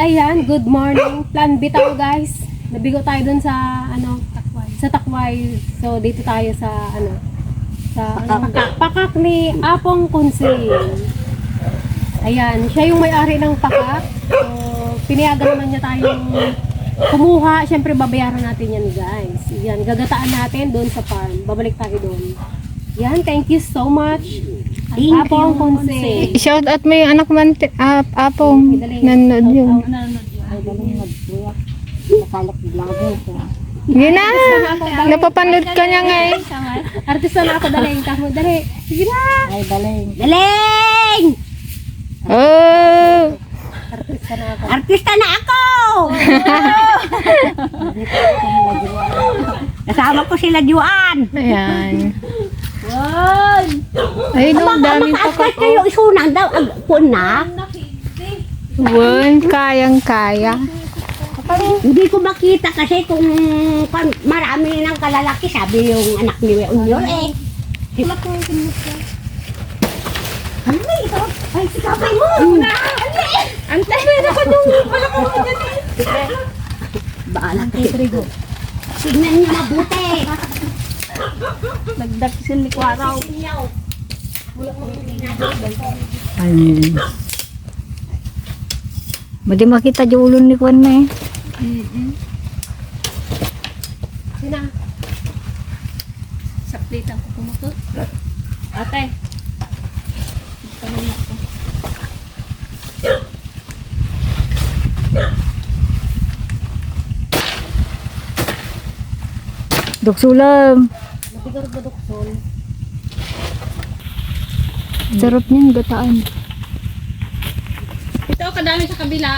Ayan, good morning. Plan B tayo guys. Nabigo tayo dun sa, ano, takway. sa takway. So, dito tayo sa, ano, sa, ano, pakak ni Apong Kunsil. Ayan, siya yung may-ari ng pakak. So, pinayagan naman niya tayong kumuha. Siyempre, babayaran natin yan guys. Yan, gagataan natin doon sa farm. Babalik tayo doon. Yan, thank you so much. Apong Kunsil. Shout out mo yung anak man, uh, apong, nanonood yun. Yun na, napapanood ka niya nga eh. Artista na ako, dali ka mo, dali. Sige na. Ay, daling. Daling! Oh! Artista na ako. Artista na ako! Kasama ko sila Juan. Ayan. Juan! Ayun o, daming Mataas pakak. kayo isunang daw. Ang puna. One, kayang-kaya. Hindi ko makita kasi kung pan- marami ng kalalaki, sabi yung anak ni Unyor eh. Ano ba ito? Ay, sikapay mo! Antay na ako nung malaki mo dyan eh. Baala kayo. Tignan niyo mabuti. Nagdakisin ni Kwaraw. Ayun. Madi makita di ulo ni Kwan na eh. Sina. Sa plate ang kukumukot. Ate. Duksulam. Matigar ba dokson? Sarap niyan gataan. Ito, kadami sa kabila.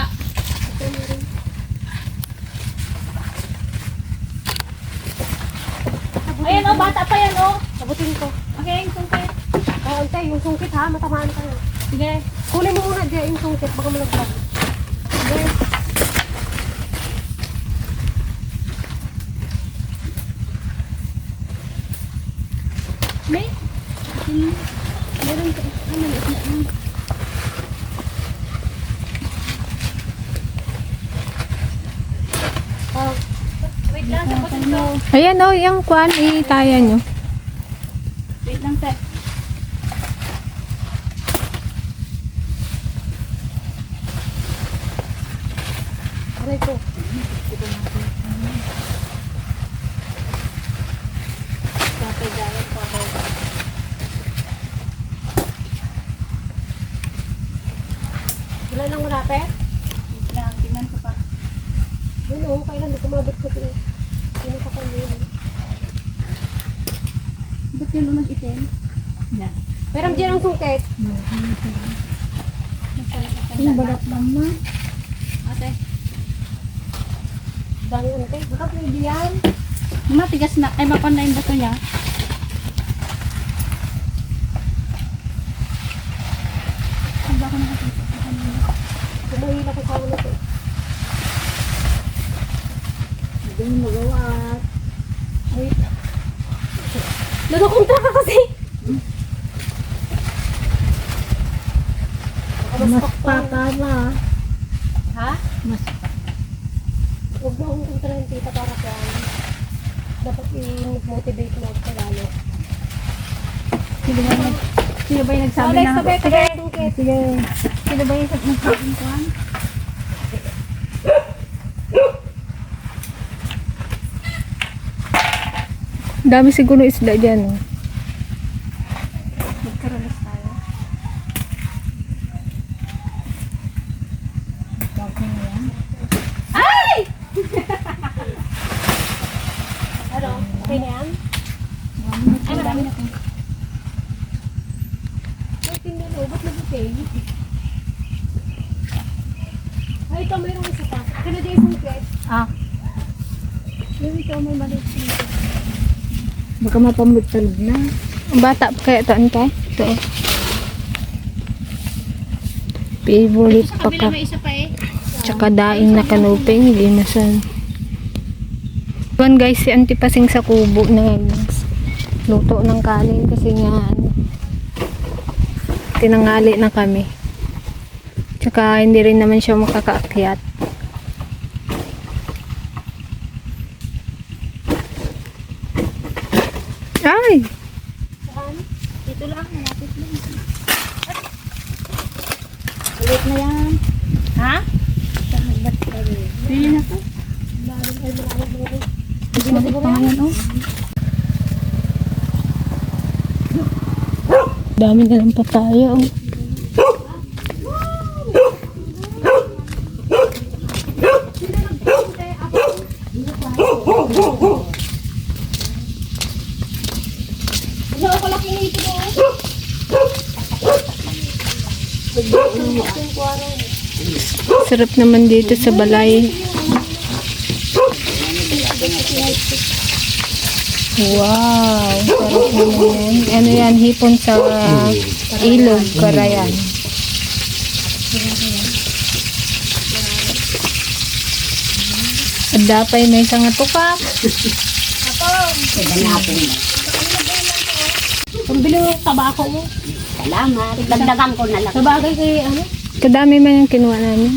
Ayan o, bata pa yan o. Sabutin ko. Okay, yung sungkit. Oo, ante, yung sungkit ha, matamaan tayo. Sige. Kunin mo muna dyan yung sungkit, baka malaglag. Sige. May? Meron ka. Ano, ano, Oh. Wait lang, sabutin ko. O, yung kwan, itaya nyo. Wait lang, te. Aray ko. Papayagan ko ako. Ilan lang muna, te? Wait lang, tingnan ko pa. Yun o, kailan kumabot ko ito. Sino pa kami yun? Ba't yung lumag itim? Yan. Pero diyan ang sungkit. Ano balat mama? Ate. Dami ante. Baka pwede yan. Matigas na. Ay, mapan na yung bato niya. Kumuhila ko sa ulo ko. Hindi mo magawa. Wait. Nadukunta ka kasi. Baka mas Mas pakpang. pakala. Ha? Mas Huwag mo akong kontrahin tita para sa dapat i-motivate mo ako lalo. Sino ba yung, sino ba yung nagsabi Alex, na? sabi ka ng sungkit. Sige. Sino ba yung nagsabi ko? Dami siguro isda dyan. Oh. Magkarolas tayo. Ano? Okay na yan? Ay, marami na ito. Ay, tingnan mo. Ba't nag-okay? Ay, ito mayroong isa pa. Kaya di sungkit. Ah. Yung ito may maliit sungkit. Baka mapamuttalog na. Bata pa kaya ito, ante? Ito. oh. Favorite pa eh. Tsaka daing na kanuping, linasan. Yun guys, si Auntie Pasing sa kubo na luto ng kanin kasi nga ano, tinangali na kami. Tsaka hindi rin naman siya makakaakyat. Ay! Ulit na yan. Ha? Pili na to. Hindi na siguro yan, oh. Dami na lang papaya. Oh. Sarap naman dito sa balay. Wow, sarap naman. Ano yan, hipon sa ilog, karayan. At dapay may isang mo. Pambili mo yung tabako mo. Salamat. Dagdagan ko na lang. Sa bagay kay ano? Kadami man yung kinuha namin.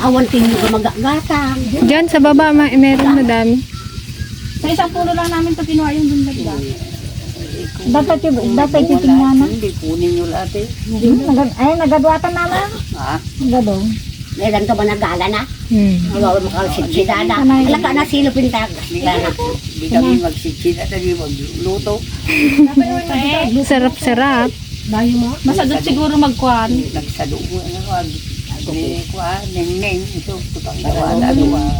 Awan tingin ko magagatang. Diyan sa baba, ma meron madami. Sa isang puno lang namin to kinuha yung dundagda. Dapat yung, dapat yung tingnan na. Hindi, kunin nyo lahat eh. Nagad, ay, nagadwatan naman. Ha? Nagadong. Meron ka ba nagala na? Hmm. Magawa mo ka na. Alam ka na silo pintag. Hindi kami, magsitsin at hindi magluto. Sarap-sarap. Dayo mo? Masadot siguro magkuhan. Nagsalubo na wag. Ni kuha, neng neng, ito, tutang dawatan,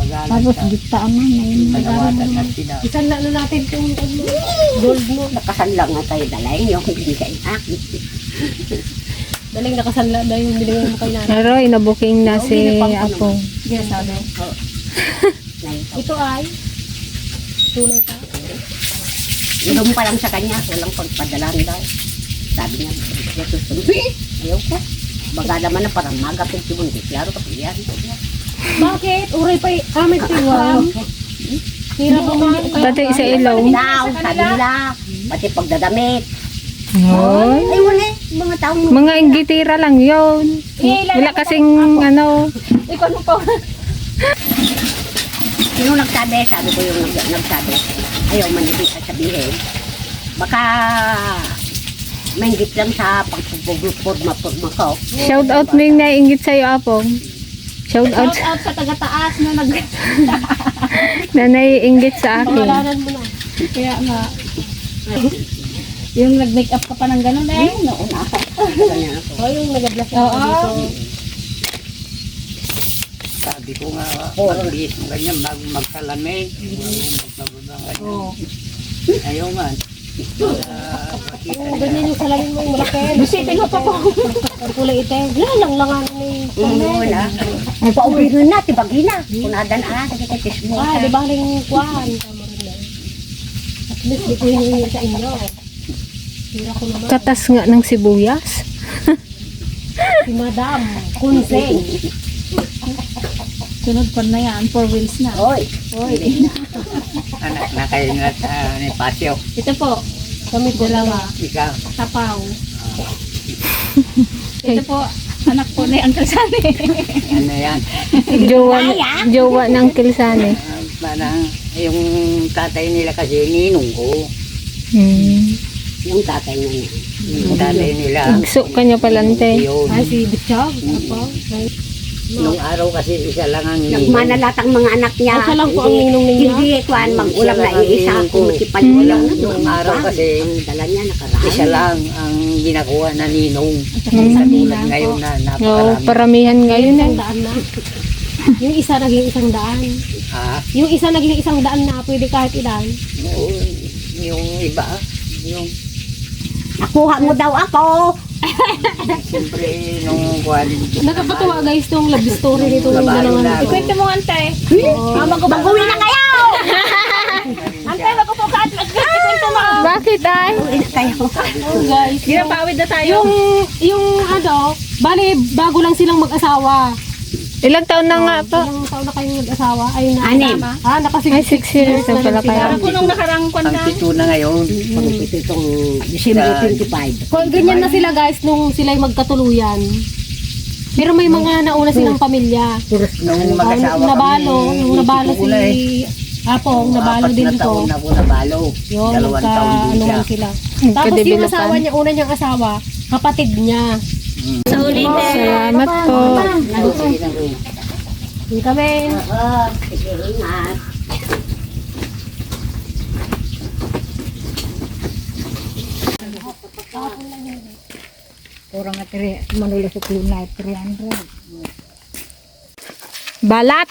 Tapos gittaan na. May dawatan at sila. Isan na na natin itong ano, gold mo. Nakasanlang nga tayo dalay niyo hindi kayo akin. Daling nakasanla dahil yung binigay mo kay nanay. Pero inabuking na si Apo. Yes, sabi. Ito ay tunay ka. Ilong pa lang sa kanya, walang pagpadala daw. Sabi niya, "Kaya susunod." Ayaw ko. Baga naman na parang magatid si Mundi. Klaro ka yan. Bakit? Uray pa y- Ah, may tiwam. Hirap mo nga. Pati sa ilaw. Daw, sabi nila. Pati pagdadamit. Hoy. Ay, wala eh. Mga taong Mga inggitira lang yun. Wala kasing ano. Ikaw mo pa. Sino nagsabi? Sabi ko yung nag- nagsabi. Ayaw man ibig sabihin. Baka mainggit lang sa pagpupurma-purma ko. Shout out mo yung naiingit sa'yo, Apo. Shout out Shout out sa taga-taas na nag... na naiingit sa akin. Pangalanan mo na. Kaya nga. yung nag-make up ka pa ng ganun eh. Noon ako. Ako. O yung nag-bless Oo. Sabi ko nga, magbihis mo ganyan, magsalamig, bago magbababa ganyan. Ayaw man. Oo, ganyan yung salamin mo yung malaki. Bisitin mo pa po. Ang kulay itim. Wala lang langan yung Noon ah. Ay, paubiro na, tibagi na. Kunadan ah, nagkikis mo. Ah, di ba rin kuwan? At least di ko hiningi sa inyo. Katas nga ng sibuyas. Si Madam Kunseng. Sunod pa na yan. Four wheels na. Hoy, anak na kayo na sa ni Pasyo. Ito po. Kami dalawa. Ikaw, Tapaw. Ito po. Anak po ni Uncle Sunny. ano yan? Jowa, jowa ng kilsane. Ah, parang yung tatay nila kasi ninong ko. Hmm. yung tatay niya. Yung tatay nila. Igso ka niya palante. Ay, si Bitchog. Ako. Nung araw kasi isa lang ang ninong. Nagmanalatang mga anak niya. Asa lang po ang ninong ninyo? Hindi, kuhan, mag-ulam na iisa. ang Kung matipan mo lang. Nung araw kasi, Ang dala niya, nakaraan. Isa lang ang ginakuha na ninong. Hmm. Sa tulad ngayon na napakarami. paramihan ngayon Isang eh. daan na. Yung isa naging isang daan. Ah, Yung isa naging isang daan na pwede kahit ilan. oo, yung iba, yung Nakuha mo daw ako. Siyempre nung kuwan. Nakakatuwa guys tong love story nito ng dalawang. Ikwento mo ante. Oh, Mag-uwi na kayo! Ante, wag ko po ka at ikwento mo. Bakit ay? Oh, guys. Ginapawid na tayo. Yung, yung ano, bali, bago lang silang mag-asawa. Ilang taon na nga po? Ilang taon na kayong mag-asawa? Ay, na, Anim. Ah, naka Ay, six years na pala kayo. Parang po nung nakarang Ang kwanta. pito na ngayon. Ito itong December 25. Kung ganyan na sila guys nung sila'y magkatuluyan. Pero may mga nauna silang pamilya. Nung mag-asawa nabalo, kami, yung nabalo si Tito Kulay. Apong, nabalo Apat din na ito. taon na po nabalo. Yun, Dalawang taon din ano siya. man sila. Tapos yung asawa niya, una niyang asawa, kapatid niya. Salamat po. Yung kami. Ingat. Kurang tiri, manulis sa klina, 300. Balat.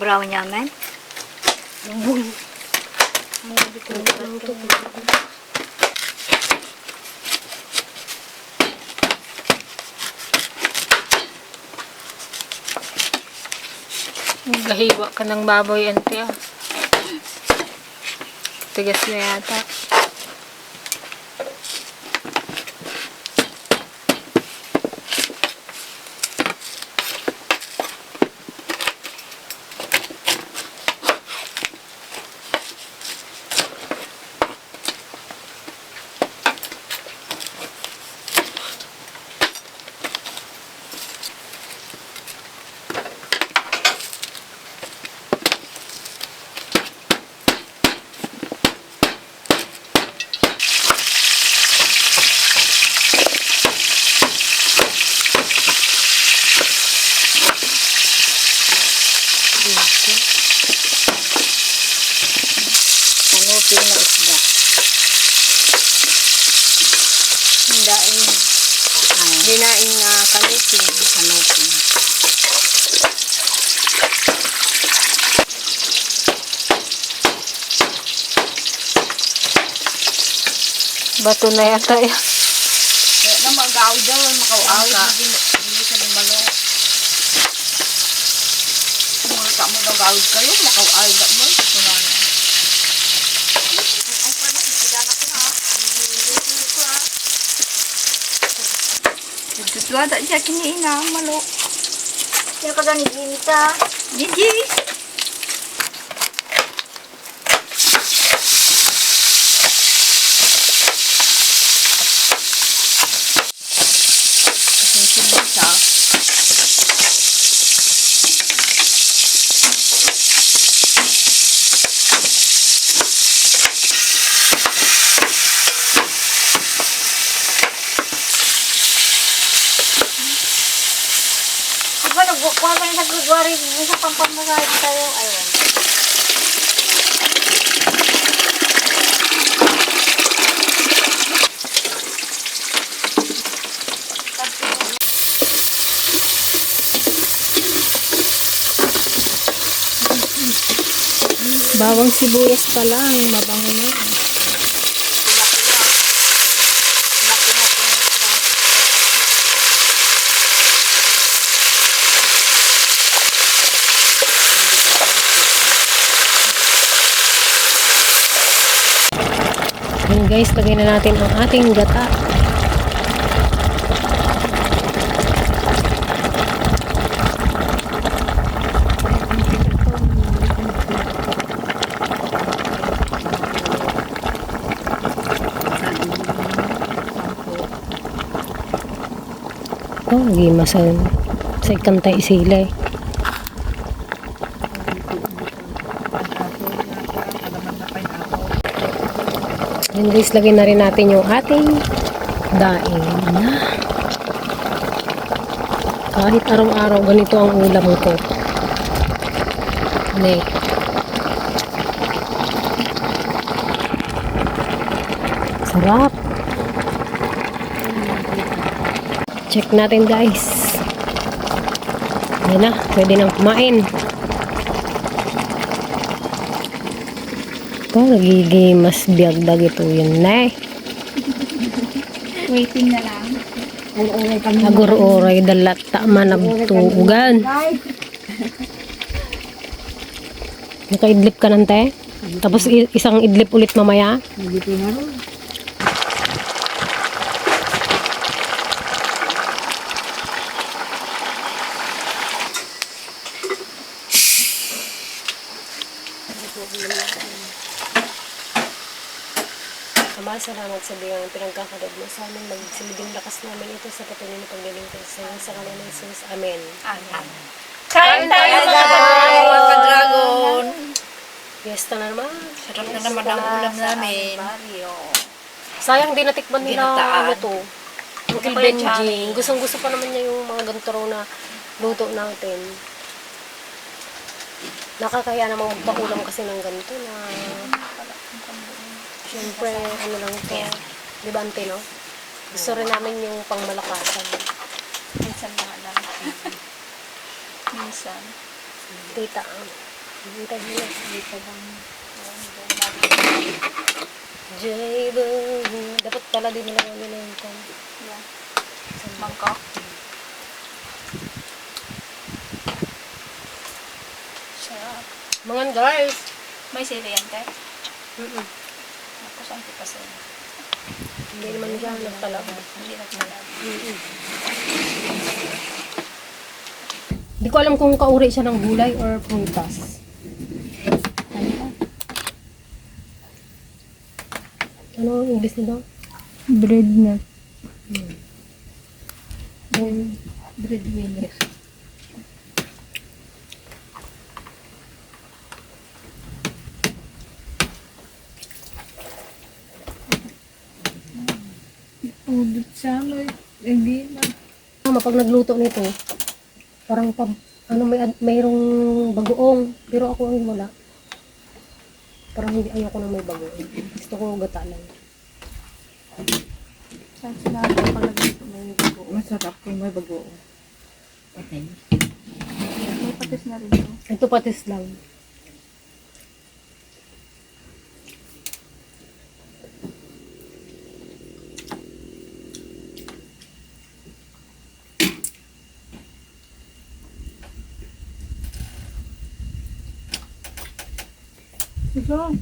Brown yaman. Gahiwa ka ng baboy, ante ah. Tigas na yata. Kanupi na isda. Daing. Dinaing na kanupi. Kanupi. Bato na yata eh. Kaya na mag-aw dyan, makaw-aw ka. Hindi ka ng balong. Ka mo nag-aw kayo, makaw-aw na mo. Wala na. Tutwada siya kiniina. Malo. Sila ka gani ginta. Gigi. Nagbukuha ka na nagwari sa pampamagay tayo. Ayun. Bawang sibuyas pa lang. Mabango na. Guys, lagay na natin ang ating gata. Oh, gimasan sa kantay sila eh. Ayan guys, lagay na rin natin yung ating daing na. Kahit araw-araw, ganito ang ulam ko. Ne. Sarap. Check natin guys. Ayan na, pwede nang kumain. Ito, nagigimas biyagdag ito yun na eh. Waiting na lang. Agur-oray dalat tama nagtuugan. Nakaidlip ka ng te? Tapos isang idlip ulit mamaya? Ama, salamat sa biyang pinagkakadad mo sa amin. Magsilbing lakas namin ito sa patuloy na paglilingkod sa iyo sa kanila ng Jesus. Amen. Kain tayo mga dragon. Fiesta na naman. Sarap na naman ang ulam namin. Sayang di natikman nila ano to. Yung kay Benji. Gustong gusto pa naman niya yung mga ganito raw na luto natin. Nakakaya namang magpakulam kasi ng ganito na Siyempre, ano lang to. Di ba, ante, no? Gusto rin namin yung pangmalakasan. Minsan mga lang. Minsan. Ah. Hintay nila. Dito lang. Jaybo. Dapat pala din nila nila yung kan. Yeah. Mangkok. Sarap. Mga guys. May sili yan, te? Mm-mm. Ako sa antipasin. Hindi naman siya nagtalaga. Hindi nagsalag. Hindi ko alam kung kauri siya ng gulay or prutas. Ano ang English nito? Breadnut. Breadwinner. Udot sa amin. Hindi na. Tama, pag nagluto nito, parang pag, ano, may, mayroong bagoong, pero ako ang wala. Parang hindi ayoko na may bagoong. Gusto ko gata lang. Saan sila dito may bago. Masarap kung may bago. May patis na rin to. Ito patis lang. Ito.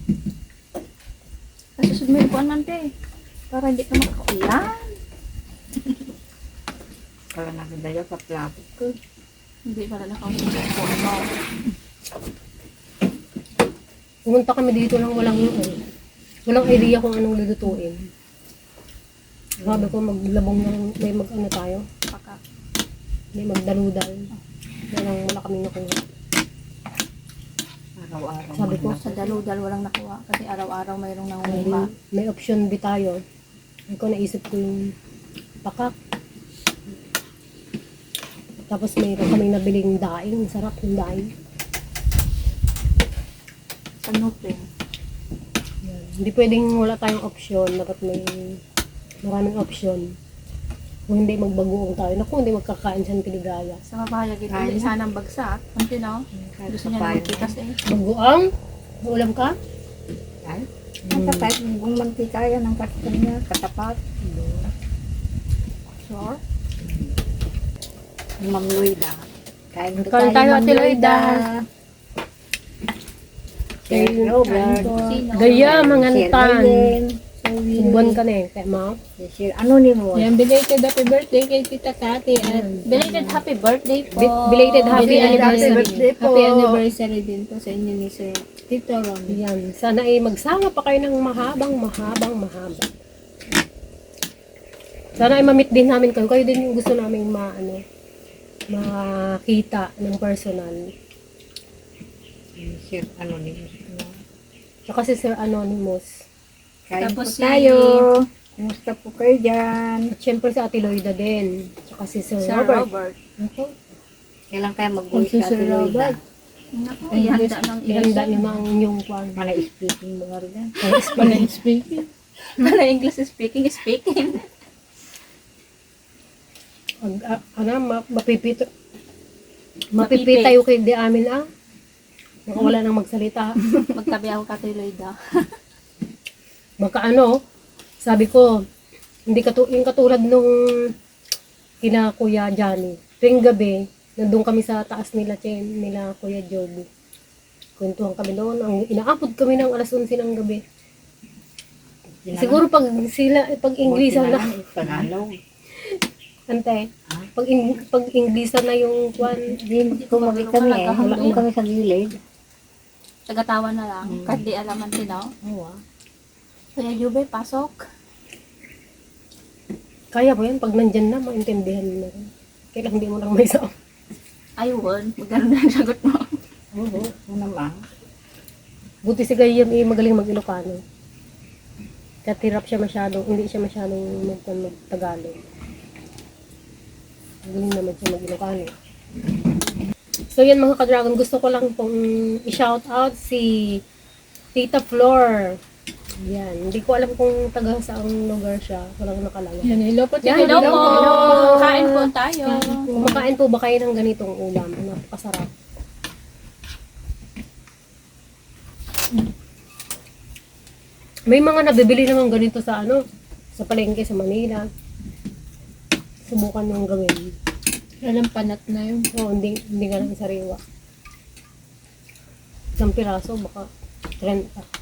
Nasusunod mo yung kuwan man, te. Para hindi ka makaulan. Para nakadayo sa plato ko. Hindi pala nakausap yung kuwan mo. Pumunta kami dito lang walang ano, walang idea kung anong lulutuin. Sabi ko maglabong ng may mag ano tayo, Paka. may magdaludal. Walang wala kaming nakuha. Araw-araw. Sabi ko, Sa daludal walang nakuha. Kasi araw-araw mayroong may, nangunguha. may option B tayo. Ako naisip ko yung pakak. Tapos mayroon kaming nabiling daing. Sarap yung daing. Kanupin. Yan. Hindi pwedeng wala tayong option. Dapat may maraming option. Kung hindi magbagoong tayo. Naku, hindi magkakain siya ng piligaya. Sa mapahayag ito, hindi sanang bagsak. Kunti no? Gusto niya na magkitas eh. Bagoong? May ulam ka? Ang tapat, kung mantika yan ang kasta niya, katapat. Sure? Ma'am Loida. Kain ko Kain tayo, Loida. Sir Robert. Sino? Gaya, mangantan. Ryan. Buwan ka na eh, kaya ma. Sir Anonymous. Yan, belated happy birthday kay Tita Kati at belated happy birthday po. Belated happy anniversary. birthday po. Happy anniversary din po sa inyo ni Sir Tito Ron. Yan. Sana ay magsama pa kayo ng mahabang, mahabang, mahaba. Sana ay mamit din namin kayo. Kayo din yung gusto namin ma, ano, makita ng personal. Sir Anonymous. Tsaka si Sir Anonymous. Kain Tapos po si- tayo. Kumusta po kayo dyan? At syempre si Ate Loida din. Tsaka si Sir, Sir Robert. Robert. Ako, Kailan tayo mag-uwi Si sa Sir Ate Loida? Robert. Naku, ihanda ng ihanda niyo na ang inyong kwan. Mana speaking mga rin yan. Kaya Wala speaking. Wala English speaking, speaking. Ag, ah, ano, ma, mapipito. Mapipit tayo kay di amin ah. Baka wala nang magsalita. Magtabi ako katoy Lloyda. Baka ano, sabi ko, hindi katu yung katulad nung kina Kuya Johnny. Tuwing gabi, nandun kami sa taas nila, Chen, nila Kuya Joby. Kwentuhan kami doon. Ang inaapod kami ng alas 11 ng gabi. Siguro pag sila, pag Inglesan na, Panalo. ante, pag, in, pag Inglesan na yung kwan, Kumagi kami eh. Wala kami sa gilid. Tagatawa na lang. Kahit di alaman tinaw. Oo Kuya Jube, pasok. Kaya mo yan, pag nandyan na, maintindihan mo na rin. Kailang hindi mo lang may sa Ayun, magkano na ang sagot mo. Oo. Ano naman? Buti si Gayam eh, magaling mag-Ilocano. Kahit hirap siya masyadong, hindi siya masyadong mag mag-Tagalog. Magaling naman siya mag-Ilocano. So yan mga ka-dragon, gusto ko lang pong i-shout out si Tita Flor. Yan, hindi ko alam kung taga saang lugar siya. Walang nakalagay. Yan, hello po. Yan, Hello po. hello po. Kain po tayo. Kumakain po ba kayo ng ganitong ulam? Napakasarap. May mga nabibili naman ganito sa ano, sa palengke sa Manila. Subukan yung gawin. Walang panat na yun. Oo, hindi, hindi ka lang sariwa. Isang piraso, baka 30.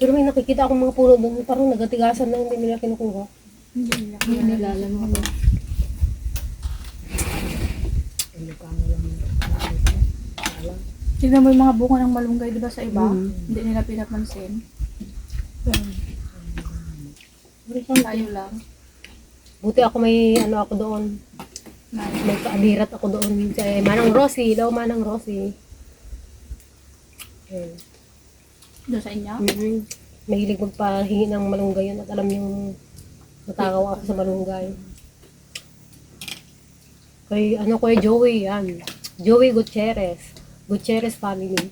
Pero may nakikita akong mga puno doon, parang nagatigasan na hindi nila kinukuha. Hindi nilalan mo. Tignan mo yung mga bunga ng malunggay, di ba, sa iba? Hindi nila pinapansin. Tayo lang. Buti ako may ano ako doon. May kaabirat ako doon sa Manang Rosie, daw Manang Rosie. Ayun. Doon sa inyo? Mhm. Mahilig magpahingi ng malunggay yun at alam niyong natakaw ako sa malunggay. Kay ano kay Joey yan. Joey Gutierrez. Gutierrez family.